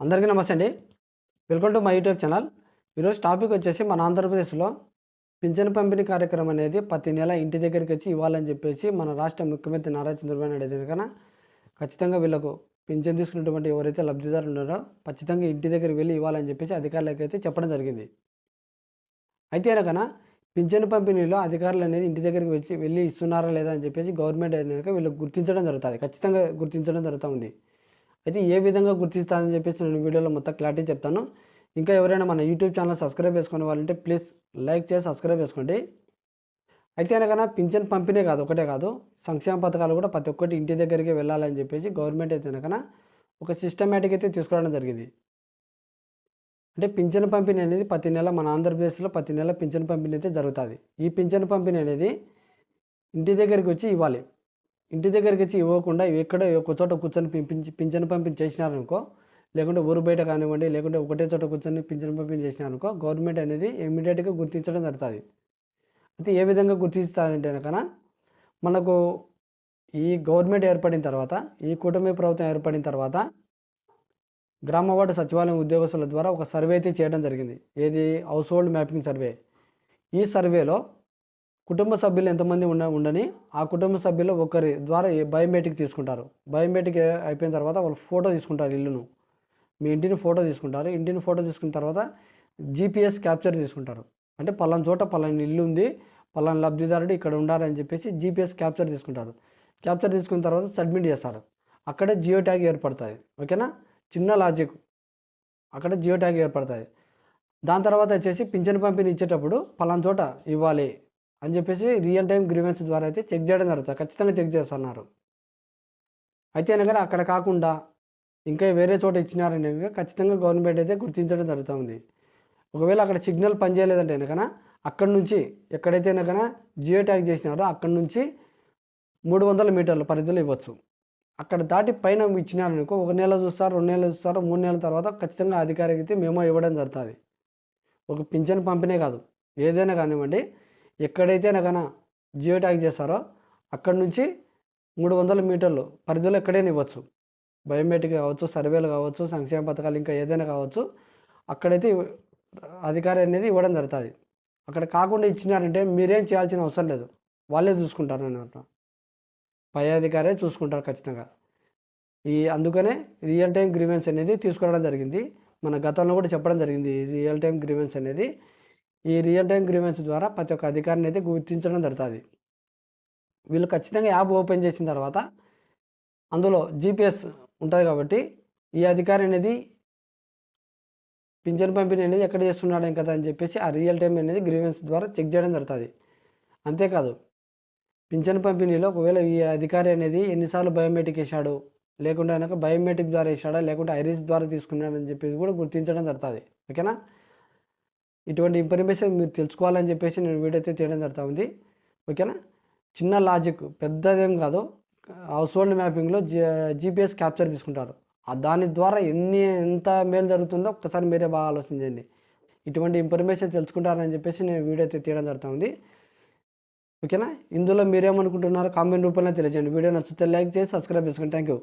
అందరికీ నమస్తే అండి. Welcome to my YouTube channel. ఈరోజు టాపిక్ వచ్చేసి మన ఆంధ్రప్రదేశ్లో పింఛన్ పంపిణీ కార్యక్రమం అనేది ప్రతి నెల ఇంటి దగ్గరికి వచ్చి ఇవ్వాలని చెప్పేసి మన రాష్ట్ర ముఖ్యమంత్రి నారా చంద్రబాబు నాయుడు అయితే కనుక ఖచ్చితంగా వీళ్ళకు పింఛన్ తీసుకున్నటువంటి ఎవరైతే లబ్ధిదారులు ఉన్నారో ఖచ్చితంగా ఇంటి దగ్గరికి వెళ్ళి ఇవ్వాలని చెప్పేసి అధికారులకు అయితే చెప్పడం జరిగింది. అయితే కనుక పింఛన్ పంపిణీలో అధికారులు అనేది ఇంటి దగ్గరికి వచ్చి వెళ్ళి ఇస్తున్నారా లేదా అని చెప్పేసి గవర్నమెంట్ అనేది వీళ్ళు గుర్తించడం జరుగుతుంది. ఖచ్చితంగా గుర్తించడం జరుగుతూ ఉంది అయితే ఏ విధంగా గుర్తిస్తానని చెప్పేసి నేను వీడియోలో మొత్తం క్లారిటీ చెప్తాను. ఇంకా ఎవరైనా మన యూట్యూబ్ ఛానల్ సబ్స్క్రైబ్ చేసుకునే వాళ్ళంటే ప్లీజ్ లైక్ చేసి సబ్స్క్రైబ్ చేసుకోండి. అయితే అనగా పింఛన్ పంపిణీ కాదు ఒకటే కాదు. సంక్షేమ పథకాలు కూడా ప్రతి ఒక్కటి ఇంటి దగ్గరికి వెళ్ళాలని చెప్పేసి గవర్నమెంట్ అయితే కనుక ఒక సిస్టమేటిక్ అయితే తీసుకురావడం జరిగింది. అంటే పింఛన్ పంపిణీ అనేది ప్రతి నెల మన ఆంధ్రప్రదేశ్లో ప్రతి నెల పింఛన్ పంపిణీ అయితే జరుగుతుంది. ఈ పింఛన్ పంపిణీ అనేది ఇంటి దగ్గరికి వచ్చి ఇవ్వాలి. ఇంటి దగ్గరికి వచ్చి ఇవ్వకుండా ఎక్కడో ఒక చోట కూర్చొని పింఛన్ పింఛన్ పంపిణీ చేసినారనుకో లేకుంటే ఊరు బయట కానివ్వండి లేకుంటే ఒకటే చోట కూర్చొని పింఛన్ పంపిణీ చేసినారనుకో గవర్నమెంట్ అనేది ఇమీడియట్గా గుర్తించడం జరుగుతుంది. అయితే ఏ విధంగా గుర్తిస్తుందంటే కనుక మనకు ఈ గవర్నమెంట్ ఏర్పడిన తర్వాత ఈ కూటమి ప్రభుత్వం ఏర్పడిన తర్వాత గ్రామ వార్డు సచివాలయం ఉద్యోగస్తుల ద్వారా ఒక సర్వే అయితే చేయడం జరిగింది. ఏది? Household mapping survey. ఈ సర్వేలో కుటుంబ సభ్యులు ఎంతమంది ఉండ ఉండని ఆ కుటుంబ సభ్యులు ఒకరి ద్వారా బయోమెట్రిక్ తీసుకుంటారు. బయోమెట్రిక్ అయిపోయిన తర్వాత వాళ్ళు ఫోటో తీసుకుంటారు ఇల్లును. మీ ఇంటిని ఫోటో తీసుకుంటారు. ఇంటిని ఫోటో తీసుకున్న తర్వాత జీపీఎస్ క్యాప్చర్ తీసుకుంటారు. అంటే పలానా చోట పలానా ఇల్లు ఉంది పలానా లబ్ధిదారుడు ఇక్కడ ఉండాలని చెప్పేసి జీపీఎస్ క్యాప్చర్ తీసుకుంటారు. క్యాప్చర్ తీసుకున్న తర్వాత సబ్మిట్ చేస్తారు. అక్కడే జియో ట్యాగ్ ఏర్పడుతుంది ఓకేనా? చిన్న లాజిక్. అక్కడ జియో ట్యాగ్ ఏర్పడుతుంది దాని తర్వాత వచ్చేసి పింఛన్ పంపిణీ ఇచ్చేటప్పుడు పలానా చోట ఇవ్వాలి. అని చెప్పేసి రియల్ టైం గ్రీవెన్స్ ద్వారా అయితే చెక్ చేయడం జరుగుతుంది. ఖచ్చితంగా చెక్ చేస్తున్నారు అయితే అనగా అక్కడ కాకుండా ఇంకా వేరే చోట ఇచ్చినారని ఖచ్చితంగా గవర్నమెంట్ అయితే గుర్తించడం జరుగుతుంది. ఒకవేళ అక్కడ సిగ్నల్ పనిచేయలేదంటే కనుక అక్కడి నుంచి ఎక్కడైతే కనుక జియో ట్యాగ్ చేసినారో అక్కడి నుంచి మూడు వందల మీటర్ల పరిధిలో ఇవ్వచ్చు. అక్కడ దాటి పైన ఇచ్చినారనుకో ఒక నెల చూస్తారు రెండు నెలలు చూస్తారు మూడు నెలల తర్వాత ఖచ్చితంగా అధికారికి అయితే మేమో ఇవ్వడం జరుగుతుంది. ఒక పింఛన్ పంపిణీ కాదు. ఏదైనా కానివ్వండి ఎక్కడైతే కనుక జియో ట్యాగ్ చేస్తారో అక్కడి నుంచి మూడు వందల మీటర్లు పరిధిలో ఎక్కడైనా ఇవ్వచ్చు. బయోమెట్రిక్ కావచ్చు సర్వేలు కావచ్చు సంక్షేమ పథకాలు ఇంకా ఏదైనా కావచ్చు. అక్కడైతే అధికారి అనేది ఇవ్వడం జరుగుతుంది. అక్కడ కాకుండా ఇచ్చినారంటే మీరేం చేయాల్సిన అవసరం లేదు. వాళ్ళే చూసుకుంటారు అన్నమాట పై అధికారే చూసుకుంటారు ఖచ్చితంగా. ఈ అందుకనే రియల్ టైం గ్రీవెన్స్ అనేది తీసుకురావడం జరిగింది. మన గతంలో కూడా చెప్పడం జరిగింది. రియల్ టైం గ్రీవెన్స్ అనేది ఈ రియల్ టైం గ్రీవెన్స్ ద్వారా ప్రతి ఒక్క అధికారిని అయితే గుర్తించడం జరుగుతుంది. వీళ్ళు ఖచ్చితంగా యాప్ ఓపెన్ చేసిన తర్వాత అందులో జీపీఎస్ ఉంటుంది కాబట్టి ఈ అధికారి అనేది పింఛన్ పంపిణీ అనేది ఎక్కడ చేస్తున్నాడు కదా అని చెప్పేసి ఆ రియల్ టైం అనేది గ్రీవెన్స్ ద్వారా చెక్ చేయడం జరుగుతుంది. అంతేకాదు పింఛన్ పంపిణీలో ఒకవేళ ఈ అధికారి అనేది ఎన్నిసార్లు బయోమెట్రిక్ వేసాడు లేకుండా కనుక బయోమెట్రిక్ ద్వారా వేసాడా లేకుంటే ఐరిస్ ద్వారా తీసుకున్నాడని చెప్పేసి కూడా గుర్తించడం జరుగుతుంది. ఓకేనా? ఇటువంటి ఇన్ఫర్మేషన్ మీరు తెలుసుకోవాలని చెప్పేసి నేను వీడియో అయితే తీయడం జరుగుతుంది ఓకేనా? చిన్న లాజిక్ పెద్దదేం కాదు. హౌస్ హోల్డ్ మ్యాపింగ్లో జీ జీపీఎస్ క్యాప్చర్ తీసుకుంటారు. దాని ద్వారా ఎన్ని ఎంత మేలు జరుగుతుందో ఒక్కసారి మీరే బాగా ఆలోచించండి ఇటువంటి ఇన్ఫర్మేషన్ తెలుసుకుంటారని చెప్పేసి నేను వీడియో అయితే తీయడం జరుగుతుంది ఓకేనా? ఇందులో మీరేమనుకుంటున్నారో కామెంట్ రూపంలో తెలియజేయండి. వీడియో నచ్చితే లైక్ చేసి సబ్స్క్రైబ్ చేసుకోండి థ్యాంక్ యూ